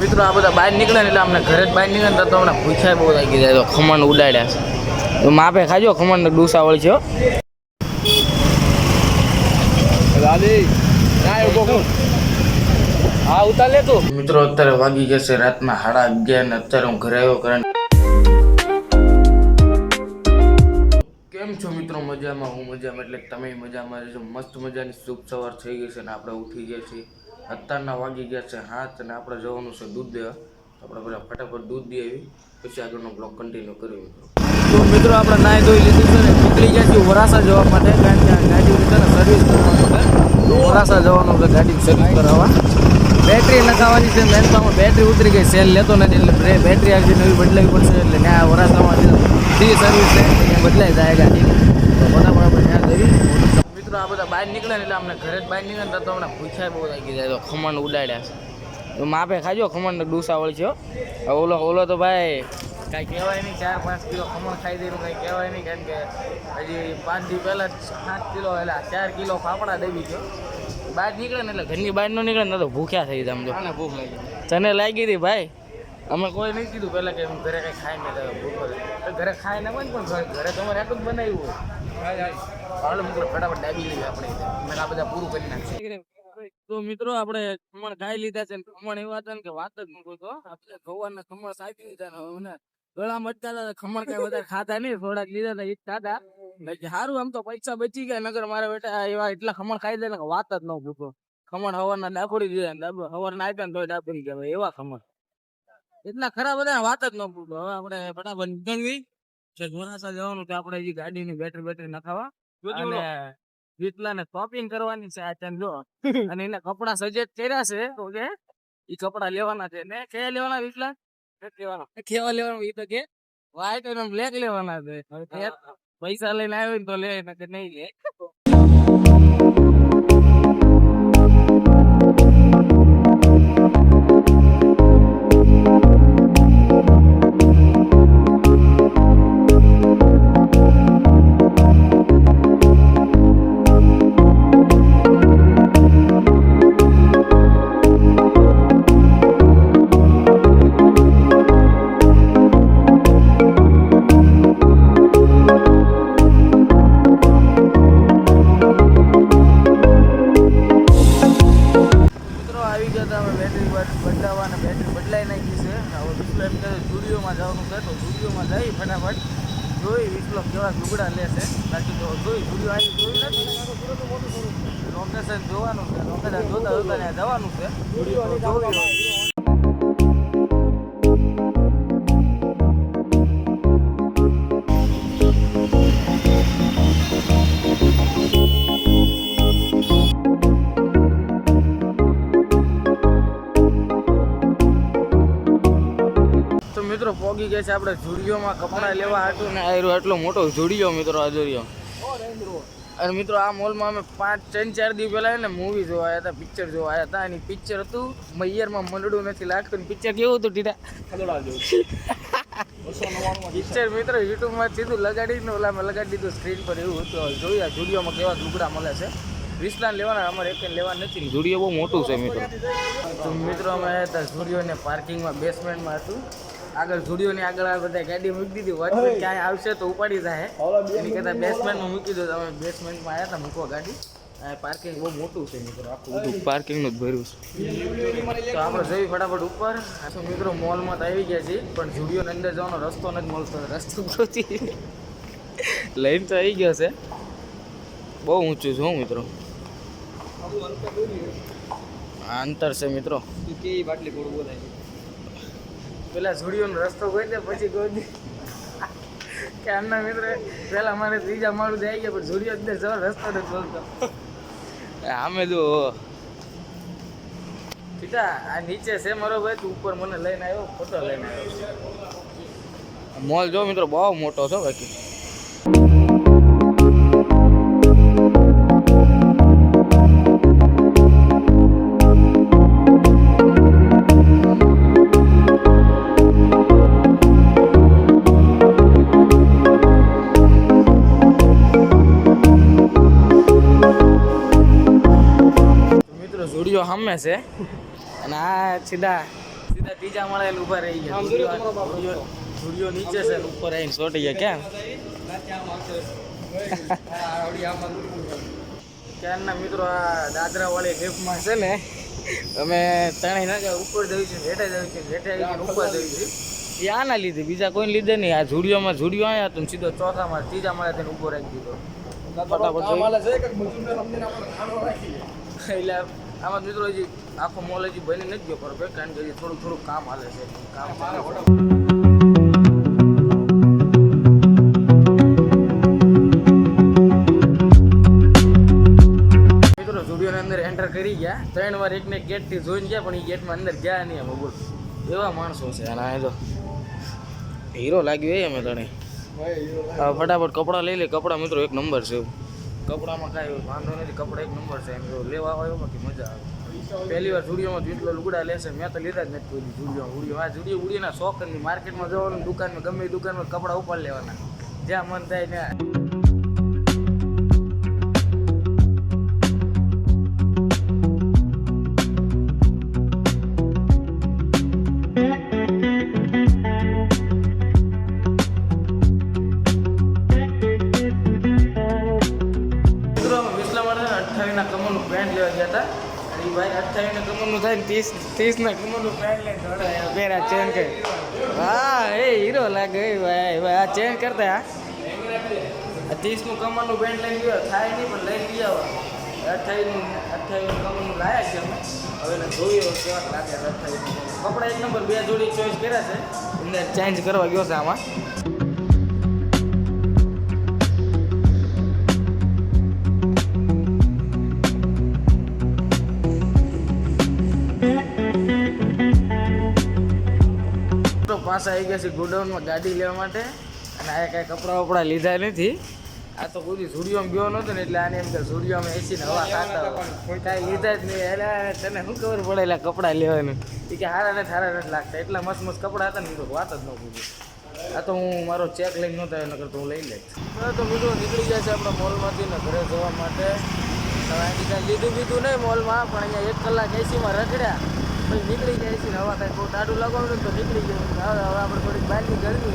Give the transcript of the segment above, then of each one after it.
મિત્રો આ બધા બહાર નીકળે ને એટલે અમને ઘરે જ બહાર નીકળે તો અમને ભૂખ્યા બહુ લાગી જાય. તો ખમણ ઉડાડ્યા છે. માપે ખાજો ખમણ ને ડૂસા વળી છે હો. હા ઉતાર લે તું. મિત્રો અત્યારે વાગી ગયા છે રાતના સાડા અગિયાર ને અત્યારે હું ઘરે આવ્યો કારણ કેમ છો મિત્રો? મજામાં હું મજામાં એટલે તમે મજામાં રહેજો મસ્ત મજાની શુભ સવાર થઈ ગઈ છે ને આપણે ઉઠી ગયા છીએ. અત્યારના વાગી ગયા છે હાથ અને આપણે જવાનું છે દૂધ. દેવા આપણે બધા ફટાફટ દૂધ દે આવી પછી આગળનો બ્લોક કન્ટિન્યુ કર્યો મિત્રો. તો મિત્રો આપણે નાહી ધોઈ લીધું છે ને નીકળી ગયા છીએ વરાસા જવા માટે, કારણ કે ગાડી છે સર્વિસ કરવાનું છે વરાસા જવાનું છે ગાડી સર્વિસ કરાવવા. બેટરી નખાવાની છે મેન તો બેટરી ઉતરી ગઈ સેલ લેતો નથી એટલે બેટરી આજે નવી બદલાવી પડશે એટલે ત્યાં વરાસામાં ફ્રી સર્વિસ છે બદલાઈ જાય ગાડી. તો ફટાફટ આપણે ત્યાં જઈ મિત્રો આ બધા બહાર નીકળે ને એટલે અમને ઘરે જ બહાર નીકળે ને તો અમને ભૂખ્યા બહુ લાગી જાય. તો ખમણ ઉડાડ્યા છે. માપે ખાજો ખમણ ને ડૂસા વળી છે ઓલો ઓલો તો ભાઈ કાંઈ કહેવાય નહીં ચાર પાંચ કિલો ખમણ ખાઈ દેનું કાંઈ કહેવાય નહીં કારણ કે હજી પાંચ દી પહેલાં સાત કિલો એટલે ચાર કિલો ફાફડા દેવી ગયો બહાર નીકળે ને એટલે ઘરની બહાર નો નીકળે ને તો ભૂખ્યા થઈ જાય સમજો ભૂખ લાગી. તને લાગી હતી ભાઈ? અમે કોઈ નહીં કીધું પહેલાં કે ઘરે કંઈ ખાઈ નહીં તો ભૂખ ઘરે ખાઈ ને પણ ઘરે તમારે એક જ બનાવ્યું હોય. હાલો મિત્રો ફટાફટ ડાબી લઈએ આપણે મેં આ બધા પૂરું કરી નાખીએ તો મિત્રો આપણે ખમણ ખાઈ લીધા છે ને ખમણ એવા હતા ને કે વાત જ મૂકો તો આપણે ખમણ સાચી લીધા ને ગળા મચતા હતા ખમણ કઈ વધારે ખાતા નહીં થોડાક લીધા હતા એ જ ખાતા સારું આમ તો પૈસા બચી ગયા નગર મારા બેટા એવા એટલા ખમણ ખાઈ દે ને વાત જ ન ભૂખો ખમણ હવારના દાખોડી દીધા ને હવારના આપ્યા ને તો ડાકોડી ગયા ભાઈ એવા ખમણ. એટલા ખરાબ બધા વાત જ ન પૂછો હવે આપણે ફટાફટ નીકળવી છે જોરાસા જવાનું તો આપણે હજી ગાડીની બેટરી બેટરી નખાવા. અને વિટલા ને શોપિંગ કરવાની છે આ ચાંદ જો. અને એના કપડા સજેસ્ટ કર્યા છે તો કે એ કપડા લેવાના છે. ને કયા લેવાના વિટલા લેવાના. કેવા લેવાના એ તો કે? વ્હાઈટ અને બ્લેક લેવાના છે. પૈસા લઈને આવ્યો ને તો લે નહીં લે. બેટરી બદલાવા અને બેટરી બદલાઈ નાખી છે. હવે વિશ્લો એમ કહે સ્ટુડિયોમાં જવાનું છે તો સ્ટુડિયોમાં જઈ ફટાફટ જોઈ વિશ્લો કેવા લુગડા લેશે બાકી તો જોઈ સ્ટુડિયો આવી જોઈ નથી. લોકેશન જોવાનું છે લોકેશન જોતા જોતા ત્યાં જવાનું છે. જોઈ મિત્રો પોગી ગયા છે આપણે ઝુડિયોમાં કપડાં લેવા હતું ને આયરો એટલો મોટો ઝુડિયો મિત્રો આ અને મિત્રો આ મોલમાં અમે પાંચ ત્રણ ચાર દિવસ પહેલાં ને મૂવી જોવા આવ્યા હતા પિક્ચર જોવા આવ્યા હતા. એની પિક્ચર હતું મૈયરમાં મંડળું નથી લાગતું પિક્ચર કેવું હતું ટીટા? પિક્ચર મિત્રો યુટ્યુબમાં સીધું લગાડીને અમે લગાડી દીધું સ્ક્રીન પર એવું હતું. જોઈએ ઝુડિયોમાં કેવા લુગડા મળે છે. વિસલાન લેવાના, અમારે એક લેવા નથી ઝુડિયો બહુ મોટું છે મિત્રો. તો મિત્રો અમે ઝુડિયોને પાર્કિંગમાં બેસમેન્ટમાં હતું. આગળ ઝુડિયોની આગળ આ બધા ગાડી મૂકી દીધી. વચ્ચે ક્યાંય આવશે તો ઉપાડી જાય. એની કરતાં બેસમેન્ટમાં મૂકી દો તમે બેસમેન્ટમાં આવ્યા હતા મૂકવા ગાડી. પાર્કિંગ બહુ મોટું છે મિત્રો આખું. બધું પાર્કિંગનું જ ભર્યું છે. તો આપણે જઈ ફટાફટ ઉપર. આ તો મિત્રો મોલમાં તો આવી ગયા છીએ પણ ઝુડિયોની અંદર જવાનો રસ્તો નથી મળતો. રસ્તો ગોતી. લઈને તો આવી ગયો છે. બહુ ઊંચું છે હું મિત્રો. અંતર છે મિત્રો. પેલા ઝુડિયોનો રસ્તો ગોઈ દે પછી ગોઈ કે આમના મિત્ર પેલા મારે ત્રીજા માળું આવી ગયા પણ ઝુડિયો અંદર જવા રસ્તો નથી બોલતો આમે જો. પિતા આ નીચે છે મારો ભાઈ તું ઉપર મને લઈને આવ્યો ફોટો લઈને આવ્યો. મોલ જો મિત્રો બહુ મોટો છો બાકી. ઝુડિયો સામે છે. અને આ સીધા સીધા ત્રીજા મળેલ ઊભા રહી ગયા. ધૂળિયો નીચે છે ઉપર આવીને ચોટી ગયા. ક્યાં ક્યારના મિત્રો આ દાદરા વાળી લિફ્ટમાં છે ને અમે ત્રણેય ના ઉપર જઈએ છે હેઠે જવું છે હેઠે ઉપર જવું છે એ આના લીધે બીજા કોઈ લીધે નહીં. આ ઝુડિયોમાં ઝુડિયો આવ્યા તો સીધો ચોથામાં ત્રીજા મળે તેને ઊભો રાખી દીધો. ફટાફટ જોઈ. એટલે આમાં મિત્રો હજી આખો મોલ હજી બની નથી ગયો પરફેક્ટ કારણ કે હજી થોડું થોડું કામ હાલે છે. કામ ચાલે છે. મિત્રો સ્ટુડિયોની અંદર એન્ટર કરી ગયા. ત્રણ વાર એકને ગેટથી જોઈને ગયા પણ એ ગેટમાં અંદર ગયા નહીં અમે બોલ એવા માણસો છે. અને આ જો હીરો લાગ્યો એ અમે તને હવે ફટાફટ કપડાં લઈ લે. કપડાં મિત્રો એક નંબર છે. કપડામાં કાંઈ વાંધો નથી, કપડા એક નંબર છે, એમ જો લેવા આવ્યો કે મજા આવે. પહેલી વાર જુડીઓમાં જેટલો લુગડા લેશે મેં તો લીધા જ નથી કોઈ જુડિયો ઉડીઓ આ જુડીઓ ઉડીના શોખની માર્કેટમાં જવાનું, દુકાનમાં, ગમે દુકાનમાં કપડાં ઉપર લેવાના. જ્યાં મન થાય ત્યાં. કમરનું થાય ને ત્રીસ ત્રીસના કમરનું પહેરા ચેન કે હા, એ હીરો લાગે ભાઈ ભાઈ, આ ચેન કરતા, હા. ત્રીસનું કમરનું બેન્ડ લઈને ગયો, થાય નહીં, પણ લઈને ગયા આવો અઠ્ઠાવીસનું અઠ્ઠાવીસનું કમરનું લાયા છે અમે. હવે જોઈએ કેવા લાગે અઠ્ઠાવીસનું કપડા એક નંબર, બે જોડી ચોઈસ કર્યા છે. અંદર ચેન્જ કરવા ગયો છે આમાં. તો આવી ગયા છે ગોડાઉનમાં ગાડી લેવા માટે. અને આ કાંઈ કપડાં વપડા લીધા નથી. આ તો કોઈ ઝુડિયોમાં ગયો નહોતો ને એટલે આને એમ કે ઝુડિયોમાં એસીને હવા ખાતા કાંઈ લીધા જ નહીં. એટલે તને શું ખબર પડે એટલે કપડાં લેવાનું? એ કે હારા ને સારા નથી લાગતા. એટલા મસ્ત મસ્ત કપડાં હતા ને તો વાત જ ન પૂછું. આ તો હું મારો ચેક લઈને નહોતો નકર તો હું લઈ લઈશ. હવે તો મિત્રો નીકળી ગયા છે આપણા મોલમાંથી ને ઘરે જવા માટે. હવે અહીંથી કાંઈ લીધું બીધું નહીં મોલમાં પણ અહીંયા એક કલાક એસીમાં રખડ્યા. પછી નીકળી જાય છે. ને હવા કાંઈ બહુ ટાડું લાગવાનું ને તો નીકળી જાય. હવે હવે આપણે થોડીક બહારની ગરમી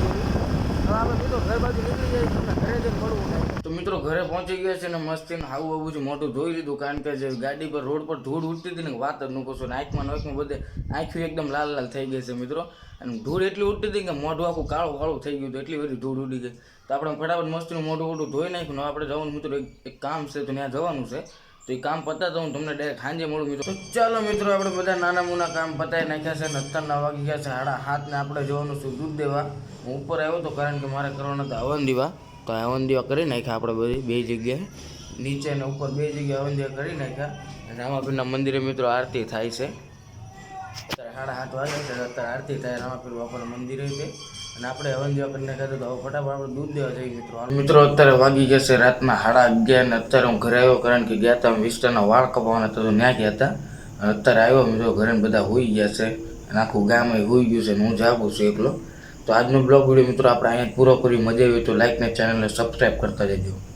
હવે આપણે મિત્રો ઘર બાજુ નીકળી જાય છે ઘરે જઈને મળવું થાય. તો મિત્રો ઘરે પહોંચી ગયા છે ને મસ્તીને હાવું આવું મોટું જોઈ લીધું. કારણ કે જે ગાડી પર, રોડ પર ધૂળ ઉડતી હતી ને વાત જ ન ને આંખમાં નોખમાં બધે આંખ્યું એકદમ લાલ લાલ થઈ ગઈ છે મિત્રો. અને ધૂળ એટલી ઉડતી હતી કે મોઢું આખું કાળું કાળું થઈ ગયું હતું. એટલી બધી ધૂળ ઉડી ગઈ. તો આપણે ફટાફટ મસ્તીનું મોઢું મોઢું ધોઈ નાખ્યું. આપણે જવાનું મિત્રો એક કામ છે તો ત્યાં જવાનું છે. તો એ કામ પતાતા હું તમને ડાયરેક્ટ સાંજે મળું મિત્રો. તો ચાલો મિત્રો, આપણે બધા નાના મોના કામ પતાવી નાખ્યા છે ને અત્યારના વાગી ગયા છે સાડા હાથને આપણે જવાનું શું દૂધ દેવા હું ઉપર આવ્યો તો કારણ કે મારે કરવાના હતા હવન દીવા તો હવન દીવા કરી નાખ્યા આપણે બધી બે જગ્યાએ. નીચે અને ઉપર બે જગ્યાએ દીવા કરી નાખ્યા. રામાપીરના મંદિરે મિત્રો આરતી થાય છે. અત્યારે સાડા સાત વાગે છે, અત્યારે આરતી થાય રામાપીર બાપાના મંદિરે છે. અને આપણે હવન દેવા કરીને નાખ્યા તો ફટાફટ આપણે દૂધ દેવા જઈએ મિત્રો. મિત્રો, અત્યારે વાગી ગયા છે રાતના સાડા અગિયાર ને અત્યારે હું ઘરે આવ્યો કારણ કે ગયા હતા વિસ્તારના વાળ કપાવાના તો ન્યા ગયા હતા અને અત્યારે આવ્યો મિત્રો, ઘરે બધા હોઈ ગયા છે. અને આખું ગામ હોઈ ગયું છે હું જાગું છું એકલો. તો આજનો બ્લોગ વીડિયો મિત્રો, આપણે અહીંયા પૂરો કરી મજા આવી તો લાઈક ને ચેનલને સબસ્ક્રાઈબ કરતા જજો.